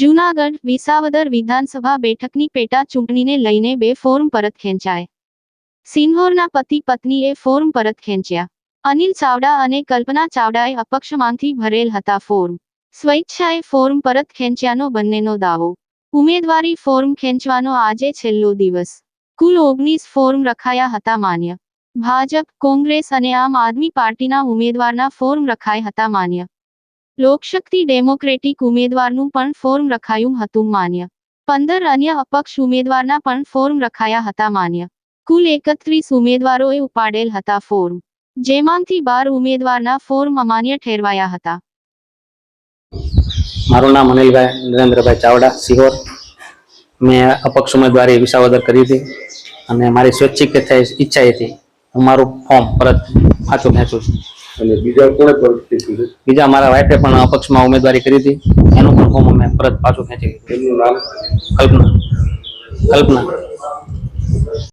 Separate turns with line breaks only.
જૂનાગઢ વિસાવદર વિધાનસભા બેઠકની પેટા ચૂંટણીને લઈને બે ફોર્મ પરત ખેંચાય. સિન્હોરના પતિ પત્નીએ ફોર્મ પરત ખેંચ્યા. અનિલ ચાવડા અને કલ્પના ચાવડાએ અપક્ષમાંથી ભરેલ હતા ફોર્મ. સ્વૈચ્છાએ ફોર્મ પરત ખેંચ્યાનો બંનેનો દાવો. ઉમેદવારી ફોર્મ ખેંચવાનો આજે છેલ્લો દિવસ. કુલ ઓગણીસ ફોર્મ રખાયા હતા માન્ય. ભાજપ, કોંગ્રેસ અને આમ આદમી પાર્ટીના ઉમેદવારના ફોર્મ રખાય હતા માન્ય. લોકશક્તિ ડેમોક્રેટિક ઉમેદવારનું પણ ફોર્મ રખાયું હતું માન્ય. પંદર અન્ય અપક્ષ ઉમેદવારના પણ ફોર્મ રખાયા હતા માન્ય. કુલ એકત્રીસ ઉમેદવારોએ ઉપાડેલ હતા ફોર્મ. જેમાંથી બાર ઉમેદવારના ફોર્મ અમાન્ય ઠેરવાયા હતા.
મારું નામ અનિલભાઈ નરેન્દ્રભાઈ ચાવડા સિહોર. મેં અપક્ષ ઉમેદવારી વિસાવદર કરી હતી અને મારી સ્વૈચ્છિક ઈચ્છા હતી. હું મારું ફોર્મ પરત પાછું ખેંચું છું
અને બીજા કોણે
બીજા મારા વાઈફે પણ અપક્ષમાં ઉમેદવારી કરી હતી. એનું પણ ફોર્મ અમે પરત પાછું ખેંચી લીધું.
એમનું નામ?
કલ્પના. કલ્પના.